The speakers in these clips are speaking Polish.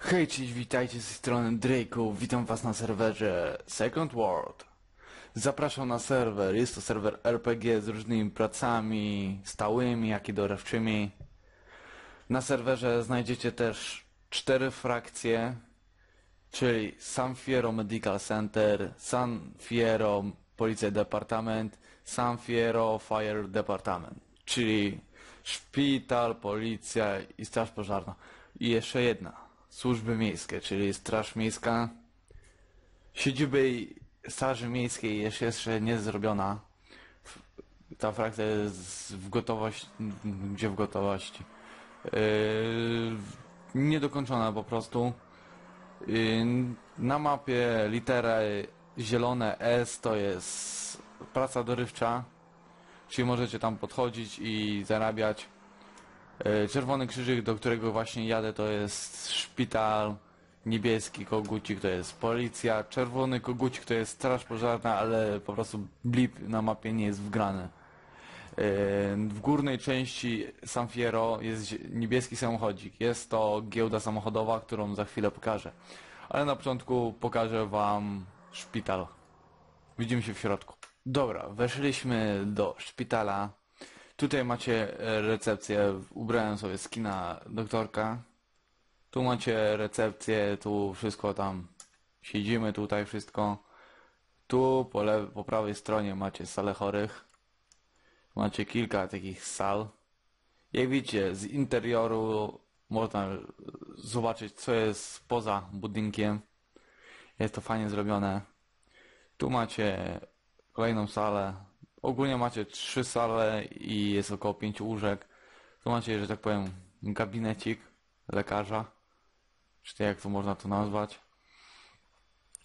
Hej, cześć, witajcie z tej strony Drake'u, witam was na serwerze Second World. Zapraszam na serwer, jest to serwer RPG z różnymi pracami stałymi, jak i dorywczymi. Na serwerze znajdziecie też cztery frakcje, czyli San Fierro Medical Center, San Fierro Policja Departament, San Fierro Fire Department, czyli szpital, policja i straż pożarna. I jeszcze jedna, służby miejskie, czyli straż miejska. Siedziby straży miejskiej jest jeszcze nie zrobiona. Ta frakcja jest w gotowości, gdzie w gotowości. Yy, niedokończona po prostu. Yy, na mapie litery zielone S to jest praca dorywcza, czyli możecie tam podchodzić i zarabiać. Yy, Czerwony krzyżyk, do którego właśnie jadę, to jest szpital. Niebieski kogucik to jest policja. Czerwony kogucik to jest straż pożarna, ale po prostu blip na mapie nie jest wgrany. W górnej części San Fierro jest niebieski samochodzik. Jest to giełda samochodowa, którą za chwilę pokażę. Ale na początku pokażę wam szpital. Widzimy się w środku. Dobra, weszliśmy do szpitala. Tutaj macie recepcję. Ubrałem sobie skina doktorka. Tu macie recepcję, tu wszystko tam. Siedzimy tutaj wszystko. Tu po, po prawej stronie macie salę chorych. Macie kilka takich sal. Jak widzicie, z interioru można zobaczyć, co jest poza budynkiem. Jest to fajnie zrobione. Tu macie kolejną salę. Ogólnie macie trzy sale i jest około pięciu łóżek. Tu macie, że tak powiem, gabinecik lekarza. Czy jak to można to nazwać.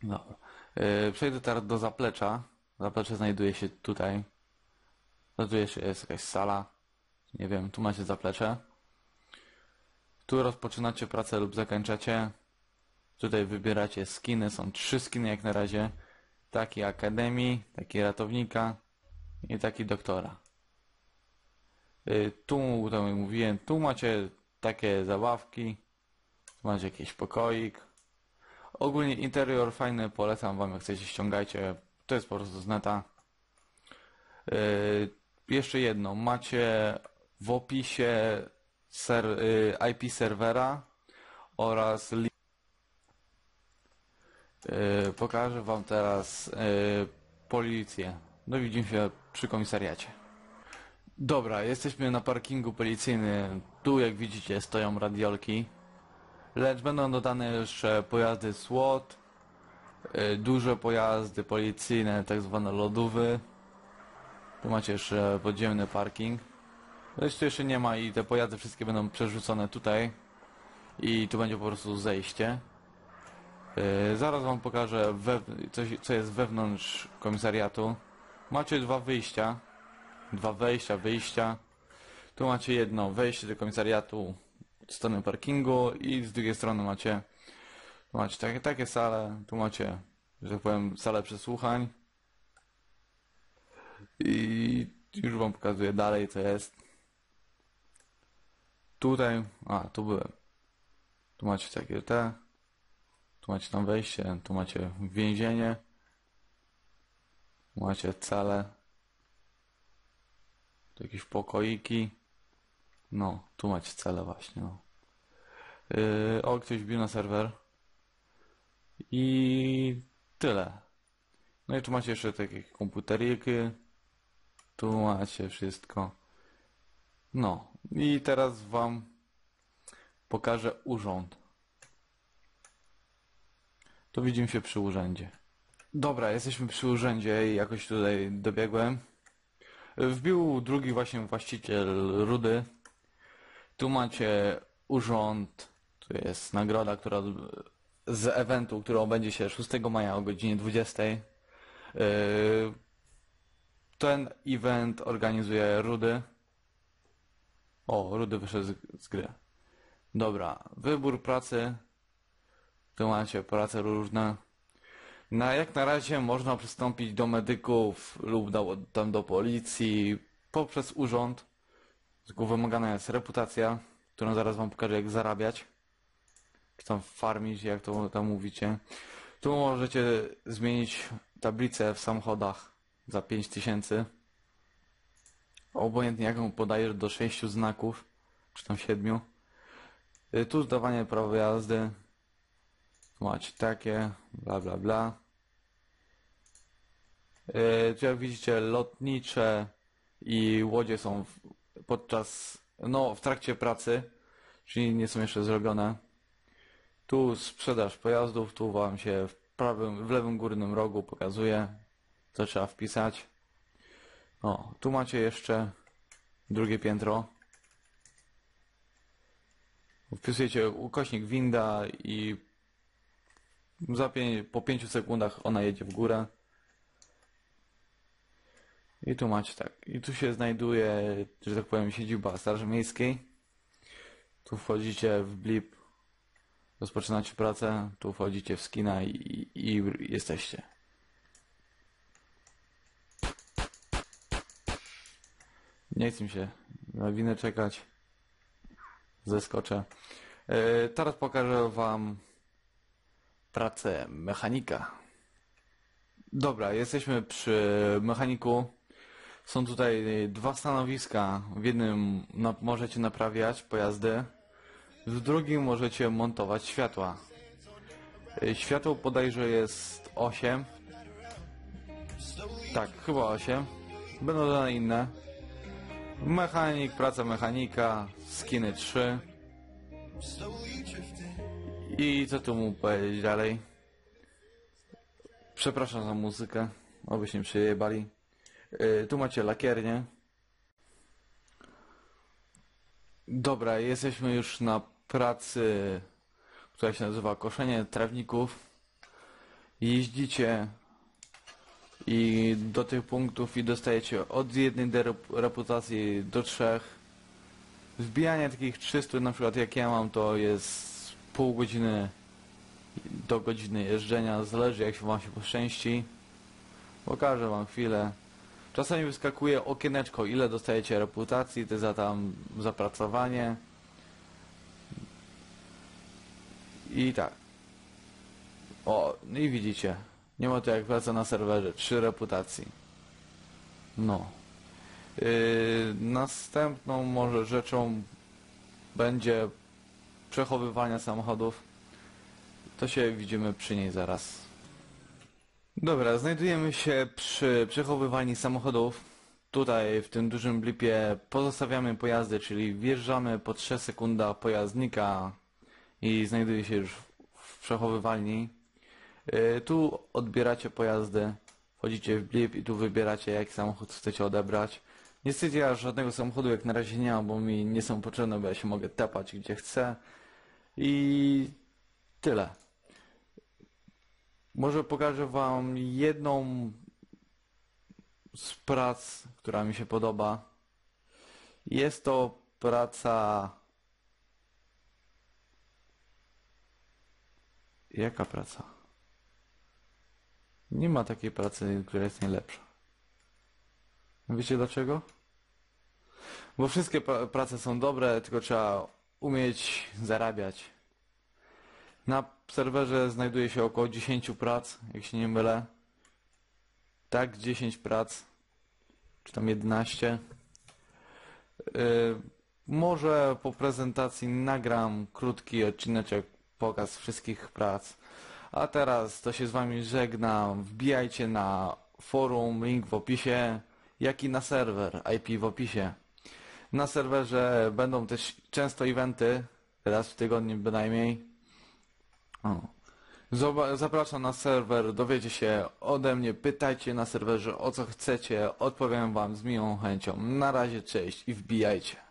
Dobra. Yy, Przejdę teraz do zaplecza. Zaplecze znajduje się tutaj. Tu jeszcze jest jakaś sala. Nie wiem, tu macie zaplecze. Tu rozpoczynacie pracę lub zakończacie. Tutaj wybieracie skiny. Są trzy skiny jak na razie. Taki akademii, taki ratownika i taki doktora. Y, Tu, to jak mówiłem, tu macie takie zabawki. Tu macie jakiś pokoik. Ogólnie interior fajny, polecam wam jak chcecie ściągajcie. To jest po prostu z neta. Yy, jeszcze jedno, macie w opisie ser, yy, IP serwera oraz li- yy, pokażę wam teraz yy, policję. No widzimy się przy komisariacie. Dobra, jesteśmy na parkingu policyjnym. Tu jak widzicie stoją radiolki. Lecz będą dodane jeszcze pojazdy SWAT, duże pojazdy policyjne, tak zwane lodówy. Tu macie jeszcze podziemny parking. Lecz tu jeszcze nie ma i te pojazdy wszystkie będą przerzucone tutaj. I tu będzie po prostu zejście. Yy, zaraz wam pokażę coś, co jest wewnątrz komisariatu. Macie dwa wyjścia. Dwa wejścia, wyjścia. Tu macie jedno wejście do komisariatu od strony parkingu i z drugiej strony macie macie takie, takie sale. Tu macie, że tak powiem, salę przesłuchań. I już wam pokazuję dalej co jest. Tutaj, a tu byłem. Tu macie takie te. Tu macie tam wejście, tu macie więzienie. Macie cele. Tu jakieś pokoiki. No, tu macie cele właśnie, no. Yy, o, ktoś wbił na serwer. I tyle. No i tu macie jeszcze takie komputeriki. Tu macie wszystko. No. I teraz wam pokażę urząd. To widzimy się przy urzędzie. Dobra, jesteśmy przy urzędzie i jakoś tutaj dobiegłem. Wbił drugi właśnie właściciel Rudy. Tu macie urząd. Tu jest nagroda, która z eventu, który odbędzie się 6 maja o godzinie 20. Yy, ten event organizuje Rudy. O, Rudy wyszedł z, z gry. Dobra, wybór pracy. Tu macie prace różne. Na jak na razie można przystąpić do medyków lub do, tam do policji poprzez urząd. Tylko wymagana jest reputacja, którą zaraz wam pokażę jak zarabiać. Czy tam farmić, jak to tam mówicie. Tu możecie zmienić tablicę w samochodach za 5000. Obojętnie jaką podajesz do 6 znaków, czy tam 7. Y, Tu zdawanie prawa jazdy. Macie takie, bla bla bla. Y, Tu jak widzicie lotnicze i łodzie są podczas, no w trakcie pracy, czyli nie są jeszcze zrobione. Tu sprzedaż pojazdów, tu wam się w prawym, w lewym górnym rogu pokazuje, co trzeba wpisać. O, tu macie jeszcze drugie piętro. Wpisujecie ukośnik winda i za pię- po 5 sekundach ona jedzie w górę. I tu macie tak. I tu się znajduje, że tak powiem, siedziba Straży Miejskiej. Tu wchodzicie w blip, rozpoczynacie pracę, tu wchodzicie w skina i, i jesteście. Nie chcę się na winę czekać. Zeskoczę. E, teraz pokażę wam pracę mechanika. Dobra, jesteśmy przy mechaniku. Są tutaj dwa stanowiska. W jednym możecie naprawiać pojazdy, w drugim możecie montować światła. E, Światło podajże jest 8. Tak, chyba 8. Będą dane inne. Mechanik, praca mechanika, skiny 3. I co tu mu powiedzieć dalej? Przepraszam za muzykę, obyście nie przyjebali. Yy, tu macie lakiernię. Dobra, jesteśmy już na pracy, która się nazywa koszenie trawników. Jeździcie i do tych punktów i dostajecie od jednej reputacji do trzech. Wbijanie takich 300 na przykład jak ja mam to jest pół godziny do godziny jeżdżenia, zależy jak się wam się poszczęści. Pokażę wam chwilę. Czasami wyskakuje okieneczko ile dostajecie reputacji, ty za tam zapracowanie. I tak. O, no i widzicie. Nie ma to jak praca na serwerze. Trzy reputacji. No. Yy, następną może rzeczą będzie przechowywanie samochodów. To się widzimy przy niej zaraz. Dobra, znajdujemy się przy przechowywaniu samochodów. Tutaj w tym dużym blipie pozostawiamy pojazdy, czyli wjeżdżamy po 3 sekunda pojazdnika i znajduje się już w przechowywalni. Yy, Tu odbieracie pojazdy, wchodzicie w blip i tu wybieracie jaki samochód chcecie odebrać. Niestety ja żadnego samochodu jak na razie nie mam, bo mi nie są potrzebne, bo ja się mogę tepać gdzie chcę. I tyle. Może pokażę wam jedną z prac, która mi się podoba. Jest to praca... Jaka praca? Nie ma takiej pracy, która jest najlepsza. Wiecie dlaczego? Bo wszystkie pra- prace są dobre, tylko trzeba umieć zarabiać. Na serwerze znajduje się około 10 prac, jak się nie mylę. Tak, 10 prac. Czy tam 11. Yy, może po prezentacji nagram krótki odcineczek, pokaz wszystkich prac. A teraz to się z wami żegnam. Wbijajcie na forum, link w opisie, jak i na serwer, IP w opisie. Na serwerze będą też często eventy, raz w tygodniu bynajmniej. Zapraszam na serwer, dowiecie się ode mnie, pytajcie na serwerze o co chcecie, odpowiem wam z miłą chęcią. Na razie, cześć i wbijajcie.